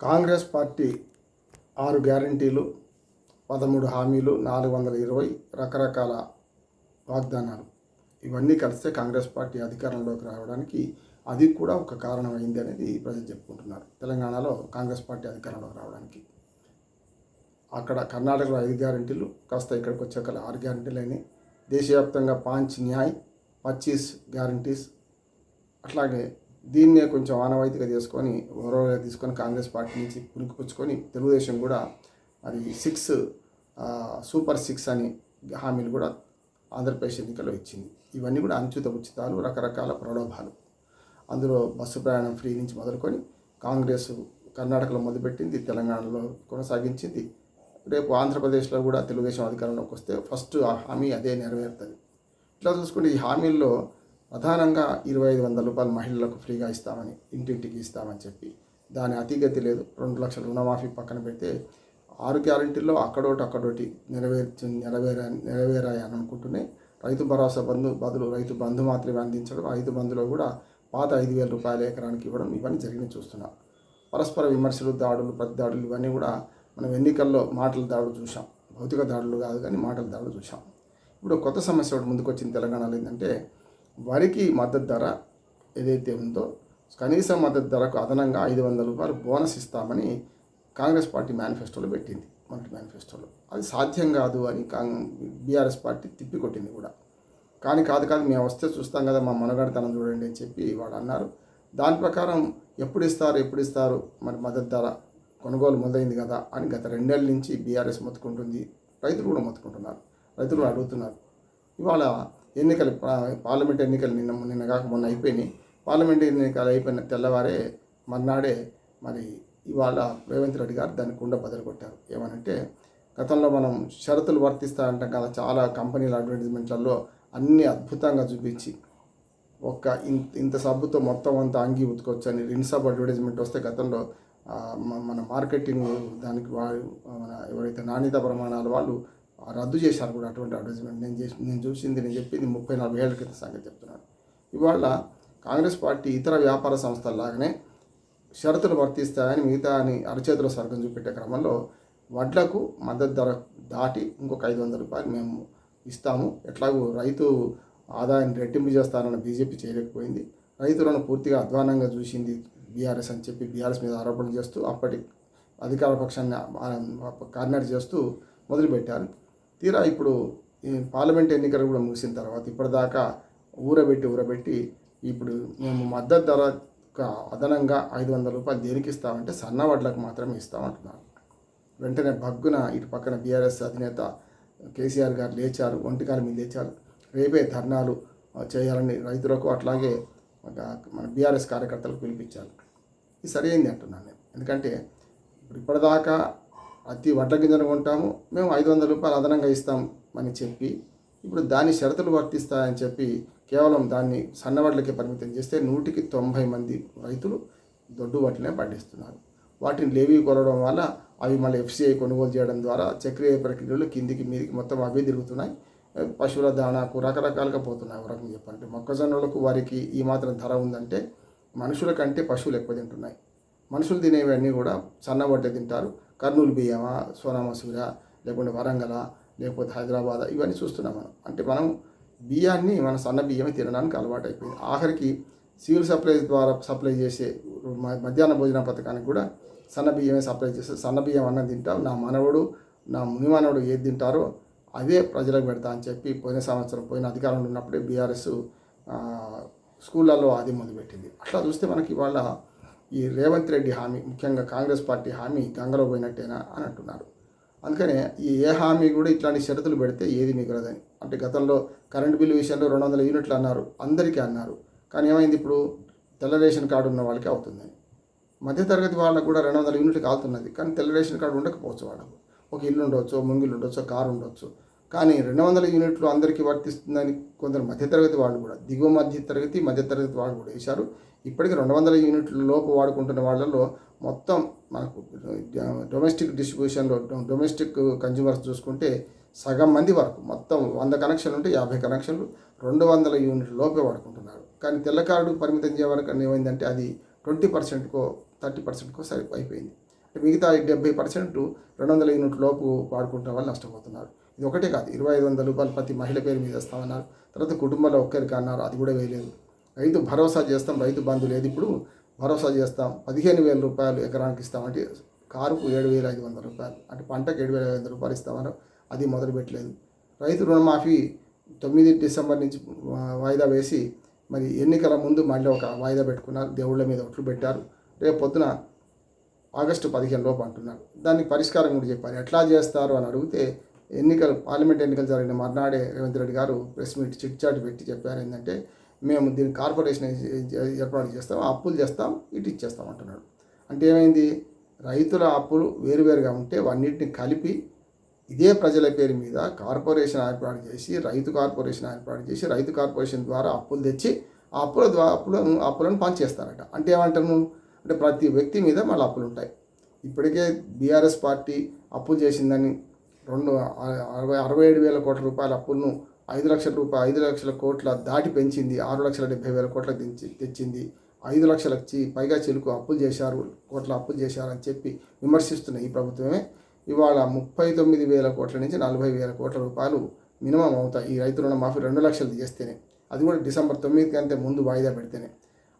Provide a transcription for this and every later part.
Congress party ఆరు గ్యారంటీలు పదమూడు హామీలు నాలుగు వందల ఇరవై రకరకాల వాగ్దానాలు. ఇవన్నీ కలిస్తే కాంగ్రెస్ పార్టీ అధికారంలోకి రావడానికి అది కూడా ఒక కారణమైంది అనేది ప్రజలు చెప్పుకుంటున్నారు. తెలంగాణలో కాంగ్రెస్ పార్టీ అధికారంలోకి రావడానికి. అక్కడ కర్ణాటకలో ఐదు గ్యారంటీలు కాస్త ఇక్కడికి వచ్చాక ఆరు గ్యారంటీలు అయినాయి. దేశవ్యాప్తంగా పాంచ్ న్యాయ్ పచ్చీస్ గ్యారంటీస్ అట్లాగే దీన్నే కొంచెం ఆనవాయితీగా తీసుకొని ఓరవగా తీసుకొని కాంగ్రెస్ పార్టీ నుంచి పుచ్చుకొని తెలుగుదేశం కూడా అది సిక్స్ సూపర్ సిక్స్ అని హామీలు కూడా ఆంధ్రప్రదేశ్ ఎన్నికల్లో ఇచ్చింది. ఇవన్నీ కూడా అంచుత ఉచితాలు రకరకాల ప్రలోభాలు. అందులో బస్సు ప్రయాణం ఫ్రీ నుంచి మొదలుకొని కాంగ్రెస్ కర్ణాటకలో మొదలుపెట్టింది తెలంగాణలో కొనసాగించింది. రేపు ఆంధ్రప్రదేశ్లో కూడా తెలుగుదేశం అధికారంలోకి వస్తే ఫస్ట్ ఆ హామీ అదే నెరవేరుతుంది. ఇట్లా చూసుకుంటే ఈ హామీల్లో ప్రధానంగా ఇరవై ఐదు వందల రూపాయలు మహిళలకు ఫ్రీగా ఇస్తామని ఇంటింటికి ఇస్తామని చెప్పి. దాని అతిగతి లేదు. రెండు లక్షల రుణమాఫీ పక్కన పెడితే ఆరు గ్యారంటీల్లో అక్కడోటి అక్కడోటి నెరవేర్చి నెరవేరా నెరవేరాయని అనుకుంటూనే రైతు భరోసా బంధు బదులు రైతు బంధు మాత్రమే అందించడం రైతు బంధులో కూడా పాత ఐదు వేల రూపాయల ఎకరానికి ఇవ్వడం ఇవన్నీ జరిగిన చూస్తున్నాం. పరస్పర విమర్శలు దాడులు ప్రతి దాడులు ఇవన్నీ కూడా మనం ఎన్నికల్లో మాటల దాడులు చూసాం భౌతిక దాడులు కాదు కానీ మాటల దాడులు చూసాం ఇప్పుడు కొత్త సమస్య ఒకటి ముందుకు వచ్చింది తెలంగాణలో ఏంటంటే వరికి మద్దతు ధర ఏదైతే ఉందో కనీస మద్దతు ధరకు అదనంగా ఐదు వందల రూపాయలు బోనస్ ఇస్తామని కాంగ్రెస్ పార్టీ మేనిఫెస్టోలో పెట్టింది మొదటి మేనిఫెస్టోలో. అది సాధ్యం కాదు అని కాంగ్ బీఆర్ఎస్ పార్టీ తిప్పికొట్టింది కూడా. కానీ కాదు కాదు మేము వస్తే చూస్తాం కదా మా మనగడతనం చూడండి అని చెప్పి వాడు అన్నారు. దాని ప్రకారం ఎప్పుడు ఇస్తారు ఎప్పుడు ఇస్తారు మరి మద్దతు ధర కొనుగోలు మొదలైంది కదా అని గత రెండేళ్ళ నుంచి బీఆర్ఎస్ మొత్తుకుంటుంది రైతులు కూడా మొత్తుకుంటున్నారు రైతులు కూడా అడుగుతున్నారు. ఇవాళ ఎన్నికలు పార్లమెంట్ ఎన్నికలు నిన్న నిన్న కాక మొన్న అయిపోయినాయి. పార్లమెంట్ ఎన్నికలు అయిపోయిన తెల్లవారే మర్నాడే మరి ఇవాళ రేవంత్ రెడ్డి గారు దాన్ని కుండ బదులు కొట్టారు. ఏమనంటే గతంలో మనం షరతులు వర్తిస్తా అంటాం కదా చాలా కంపెనీల అడ్వర్టైజ్మెంట్లలో అన్నీ అద్భుతంగా చూపించి ఒక్క ఇంత ఇంత సబ్బుతో మొత్తం అంతా అంగి ఉతుకొచ్చు అని రిన్ సబ్ అడ్వర్టైజ్మెంట్ వస్తే గతంలో మన మార్కెటింగ్ దానికి వా మన ఎవరైతే నాణ్యత ప్రమాణాలు వాళ్ళు రద్దు చేశారు కూడా అటువంటి అడ్వర్టైజ్మెంట్ నేను చేసి నేను చూసింది నేను చెప్పింది ముప్పై నలభై ఏళ్ళ క్రితం సంగతి చెప్తున్నాను. ఇవాళ కాంగ్రెస్ పార్టీ ఇతర వ్యాపార సంస్థల్లాగానే షరతులు వర్తిస్తాయని మిగతా అని అరచేతిలో స్వర్గం చూపెట్టే క్రమంలో వడ్లకు మద్దతు ధర దాటి ఇంకొక ఐదు వందల రూపాయలు మేము ఇస్తాము. ఎట్లాగూ రైతు ఆదాయాన్ని రెట్టింపు చేస్తానని బీజేపీ చేయలేకపోయింది. రైతులను పూర్తిగా అధ్వానంగా చూసింది బీఆర్ఎస్ అని చెప్పి బీఆర్ఎస్ మీద ఆరోపణలు చేస్తూ అప్పటి అధికార పక్షాన్ని కార్నర్ చేస్తూ మొదలుపెట్టారు. తీరా ఇప్పుడు ఈ పార్లమెంట్ ఎన్నికలు కూడా ముగిసిన తర్వాత ఇప్పటిదాకా ఊరబెట్టి ఊరబెట్టి ఇప్పుడు మేము మద్దతు ధర అదనంగా ఐదు వందల రూపాయలు దేనికి ఇస్తామంటే సన్న వడ్లకు మాత్రమే ఇస్తామంటున్నారు. వెంటనే భగ్గున ఇటు పక్కన బీఆర్ఎస్ అధినేత కేసీఆర్ గారు లేచారు ఒంటికాల మీద లేచారు. రేపే ధర్నాలు చేయాలని రైతులకు అట్లాగే ఒక మన బీఆర్ఎస్ కార్యకర్తలకు పిలిపించారు. ఇది సరైంది అంటున్నాను నేను. ఎందుకంటే ఇప్పుడు ఇప్పటిదాకా అతి వడ్ల గింజలు కొంటాము. మేము ఐదు వందల రూపాయలు అదనంగా ఇస్తాం అని చెప్పి ఇప్పుడు దాని షరతులు వర్తిస్తాయని చెప్పి కేవలం దాన్ని సన్న వడ్లకే పరిమితం చేస్తే నూటికి తొంభై మంది రైతులు దొడ్డు వడ్లనే పండిస్తున్నారు. వాటిని లేవీ కొనడం వల్ల అవి మళ్ళీ ఎఫ్సిఐ కొనుగోలు చేయడం ద్వారా చక్రీయ ప్రక్రియలు కిందికి మీదికి మొత్తం అవే తిరుగుతున్నాయి. పశువుల దాణాకు రకరకాలుగా పోతున్నాయి. ఒక రకంగా చెప్పాలంటే మొక్కజొన్నలకు వారికి ఈ మాత్రం ధర ఉందంటే మనుషుల కంటే పశువులు ఎక్కువ తింటున్నాయి. మనుషులు తినేవన్నీ కూడా సన్నబట్టే తింటారు. కర్నూలు బియ్యమా సోనామసూర లేకుంటే వరంగల లేకపోతే హైదరాబాద్ ఇవన్నీ చూస్తున్నాం మనం. అంటే మనం బియ్యాన్ని మన సన్న బియ్యమే తినడానికి అలవాటు అయిపోయింది ఆఖరికి సివిల్ సప్లై ద్వారా సప్లై చేసే మధ్యాహ్న భోజన పథకానికి కూడా సన్న బియ్యమే సప్లై చేస్తే సన్న బియ్యం అన్నం తింటాం. నా మనవడు నా ముని మనవడు ఏది తింటారో అదే ప్రజలకు పెడతా అని చెప్పి పోయిన సంవత్సరం పోయిన అధికారంలో ఉన్నప్పుడే బీఆర్ఎస్ స్కూళ్ళల్లో అది మొదలుపెట్టింది. అట్లా చూస్తే మనకి ఇవాళ ఈ రేవంత్ రెడ్డి హామీ ముఖ్యంగా కాంగ్రెస్ పార్టీ హామీ గంగలో పోయినట్టేనా అని అంటున్నారు. అందుకనే ఈ ఏ హామీ కూడా ఇట్లాంటి షరతులు పెడితే ఏది మిగలదని. అంటే గతంలో కరెంటు బిల్లు విషయంలో రెండు వందల యూనిట్లు అన్నారు అందరికీ అన్నారు. కానీ ఏమైంది ఇప్పుడు? తెల్ల రేషన్ కార్డు ఉన్న వాళ్ళకి అవుతుందని మధ్యతరగతి వాళ్ళకు కూడా రెండు వందల యూనిట్లు కాలుతున్నది. కానీ తెల్ల రేషన్ కార్డు ఉండకపోవచ్చు వాళ్ళకు. ఒక ఇల్లు ఉండొచ్చు ముంగిల్లు ఉండొచ్చు ఒక కారు ఉండొచ్చు. కానీ రెండు వందల యూనిట్లు అందరికీ వర్తిస్తుందని కొందరు మధ్యతరగతి వాళ్ళు కూడా దిగువ మధ్యతరగతి మధ్యతరగతి వాళ్ళు కూడా వేశారు. ఇప్పటికీ రెండు వందల యూనిట్ల లోపు వాడుకుంటున్న వాళ్ళలో మొత్తం మనకు డొమెస్టిక్ డిస్ట్రిబ్యూషన్లో డొమెస్టిక్ కన్జ్యూమర్స్ చూసుకుంటే సగం మంది వరకు మొత్తం వంద కనెక్షన్లు ఉంటే యాభై కనెక్షన్లు రెండు వందల యూనిట్ల లోపే వాడుకుంటున్నారు. కానీ తెల్ల కార్డు పరిమితం చేయవరకు ఏమైందంటే అది ట్వంటీ పర్సెంట్కో థర్టీ పర్సెంట్కో సరి అయిపోయింది. మిగతా డెబ్బై పర్సెంట్ రెండు వందల యూనిట్ లోపు వాడుకుంటున్న వాళ్ళు నష్టపోతున్నారు. ఇది ఒకటే కాదు ఇరవై ఐదు వందల రూపాయలు ప్రతి మహిళ పేరు మీద ఇస్తామన్నారు. తర్వాత కుటుంబంలో ఒక్కరికి అన్నారు అది కూడా వేయలేదు. రైతు భరోసా చేస్తాం రైతు బంధు లేదు. ఇప్పుడు భరోసా చేస్తాం పదిహేను వేల రూపాయలు ఎకరానికి ఇస్తామంటే కారుకు ఏడు వేల ఐదు వందల రూపాయలు అంటే పంటకు ఏడు వేల ఐదు వందల రూపాయలు ఇస్తామన్నారు. అది మొదలు పెట్టలేదు. రైతు రుణమాఫీ తొమ్మిది డిసెంబర్ నుంచి వాయిదా వేసి మరి ఎన్నికల ముందు మళ్ళీ ఒక వాయిదా పెట్టుకున్నారు. దేవుళ్ళ మీద ఒట్లు పెట్టారు. రేపు పొద్దున ఆగస్టు పదిహేను లోపు అంటున్నారు. దానికి పరిష్కారం కూడా చెప్పారు. ఎట్లా చేస్తారు అని అడిగితే ఎన్నికలు పార్లమెంట్ ఎన్నికలు జరిగిన మర్నాడే రేవంత్ రెడ్డి గారు ప్రెస్ మీట్ చిట్చాటు పెట్టి చెప్పారు. ఏంటంటే మేము దీన్ని కార్పొరేషన్ ఏర్పాటు చేస్తాం అప్పులు చేస్తాం ఇటు ఇచ్చేస్తాం అంటున్నాడు. అంటే ఏమైంది? రైతుల అప్పులు వేరువేరుగా ఉంటే వాన్నిటిని కలిపి ఇదే ప్రజల పేరు మీద కార్పొరేషన్ ఏర్పాటు చేసి రైతు కార్పొరేషన్ ఏర్పాటు చేసి రైతు కార్పొరేషన్ ద్వారా అప్పులు తెచ్చి ఆ అప్పుల ద్వారా అప్పులను అప్పులను పంచేస్తారట అంటే ఏమంటాను అంటే ప్రతి వ్యక్తి మీద మళ్ళీ అప్పులు ఉంటాయి. ఇప్పటికే బీఆర్ఎస్ పార్టీ అప్పులు చేసిందని రెండు అరవై అరవై ఏడు వేల కోట్ల రూపాయల అప్పులను ఐదు లక్షల రూపాయలు ఐదు లక్షల కోట్ల దాటి పెంచింది ఆరు లక్షల డెబ్బై వేల కోట్ల తెచ్చి తెచ్చింది. ఐదు లక్షలకు చి- పైగా చిలుకు అప్పులు చేశారు కోట్ల అప్పులు చేశారని చెప్పి విమర్శిస్తున్న ఈ ప్రభుత్వమే ఇవాళ ముప్పై తొమ్మిది వేల కోట్ల నుంచి నలభై వేల కోట్ల రూపాయలు మినిమం అవుతాయి. ఈ రైతు రుణమాఫీ రెండు లక్షలు చేస్తేనే అది కూడా డిసెంబర్ తొమ్మిది కంటే ముందు వాయిదా పెడితేనే.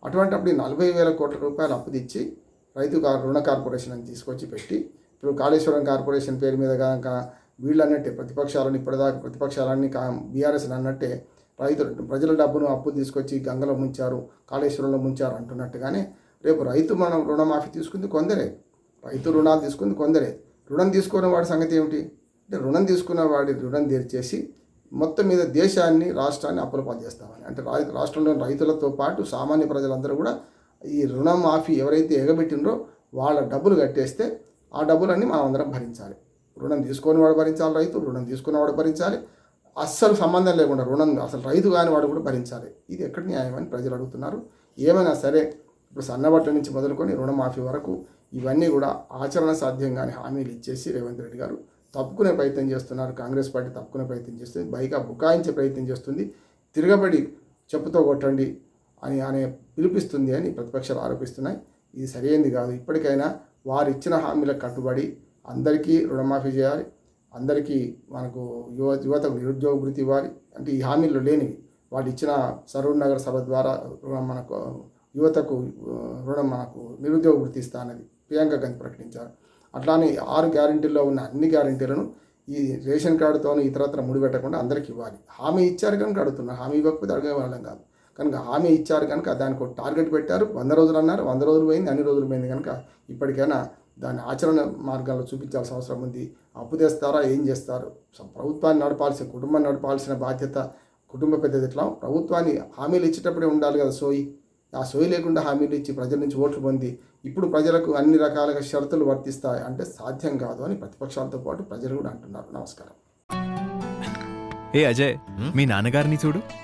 అటువంటిప్పుడు నలభై వేల కోట్ల రూపాయలు అప్పు తెచ్చి రైతు కార్ రుణ కార్పొరేషన్ అని తీసుకొచ్చి పెట్టి ఇప్పుడు కాళేశ్వరం కార్పొరేషన్ పేరు మీద కనుక వీళ్ళు అన్నట్టే ప్రతిపక్షాలను ఇప్పటిదాకా ప్రతిపక్షాలన్నీ కా బీఆర్ఎస్ అన్నట్టే రైతులు ప్రజల డబ్బును అప్పు తీసుకొచ్చి గంగలో ముంచారు కాళేశ్వరంలో ముంచారు అంటున్నట్టుగానే రేపు రైతు మనం రుణమాఫీ తీసుకుంది కొందరే. రైతు రుణాలు తీసుకుంది కొందరే. రుణం తీసుకున్న వాడి సంగతి ఏమిటి? అంటే రుణం తీసుకున్న వాడి రుణం తీర్చేసి మొత్తం మీద దేశాన్ని రాష్ట్రాన్ని అప్పులు పాలు చేస్తామని. అంటే రా రాష్ట్రంలోని రైతులతో పాటు సామాన్య ప్రజలందరూ కూడా ఈ రుణమాఫీ ఎవరైతే ఎగబెట్టినరో వాళ్ళ డబ్బులు కట్టేస్తే ఆ డబ్బులన్నీ మనం అందరం భరించాలి. రుణం తీసుకొని వాడు భరించాలి రైతు రుణం తీసుకున్న వాడు భరించాలి. అస్సలు సంబంధం లేకుండా రుణం అసలు రైతు కాని వాడు కూడా భరించాలి. ఇది ఎక్కడ న్యాయం అని ప్రజలు అడుగుతున్నారు. ఏమైనా సరే ఇప్పుడు సన్నబట్ట నుంచి మొదలుకొని రుణమాఫీ వరకు ఇవన్నీ కూడా ఆచరణ సాధ్యంగానే హామీలు ఇచ్చేసి రేవంత్ రెడ్డి గారు తప్పుకునే ప్రయత్నం చేస్తున్నారు. కాంగ్రెస్ పార్టీ తప్పుకునే ప్రయత్నం చేస్తుంది. బైగా బుకాయించే ప్రయత్నం చేస్తుంది. తిరగబడి చెప్పుతో కొట్టండి అని అనే పిలిపిస్తుంది అని ప్రతిపక్షాలు ఆరోపిస్తున్నాయి. ఇది సరైనది కాదు. ఇప్పటికైనా వారు ఇచ్చిన హామీలకు కట్టుబడి అందరికీ రుణమాఫీ చేయాలి. అందరికీ మనకు యువ యువతకు నిరుద్యోగ వృత్తి ఇవ్వాలి. అంటే ఈ హామీలు లేనివి. వాళ్ళు ఇచ్చిన సరూర్ నగర్ సభ ద్వారా రుణం మనకు యువతకు రుణం మనకు నిరుద్యోగ వృత్తి ఇస్తా అనేది ప్రియాంక గాంధీ ప్రకటించారు. అట్లానే ఆరు గ్యారంటీల్లో ఉన్న అన్ని గ్యారెంటీలను ఈ రేషన్ కార్డుతోనూ ఇతరత్ర ముడిపెట్టకుండా అందరికీ ఇవ్వాలి. హామీ ఇచ్చారు కనుక అడుగుతున్నారు. హామీ ఇవ్వకపోతే అడిగే వాళ్ళం కాదు. కనుక హామీ ఇచ్చారు కనుక దానికి ఒక టార్గెట్ పెట్టారు. వంద రోజులు అన్నారు. వంద రోజులు పోయింది. అన్ని రోజులు పోయింది కనుక ఇప్పటికైనా దాని ఆచరణ మార్గాల్లో చూపించాల్సిన అవసరం ఉంది. అప్పు తెస్తారా? ఏం చేస్తారు? ప్రభుత్వాన్ని నడపాల్సిన కుటుంబాన్ని నడపాల్సిన బాధ్యత కుటుంబ పెద్దది ఎట్లా? ప్రభుత్వాన్ని హామీలు ఇచ్చేటప్పుడే ఉండాలి కదా సోయి. ఆ సోయి లేకుండా హామీలు ఇచ్చి ప్రజల నుంచి ఓట్లు పొంది ఇప్పుడు ప్రజలకు అన్ని రకాలుగా షరతులు వర్తిస్తాయి అంటే సాధ్యం కాదు అని ప్రతిపక్షాలతో పాటు ప్రజలు కూడా అంటున్నారు. నమస్కారం. ఏ అజయ్ మీ నాన్నగారిని చూడు.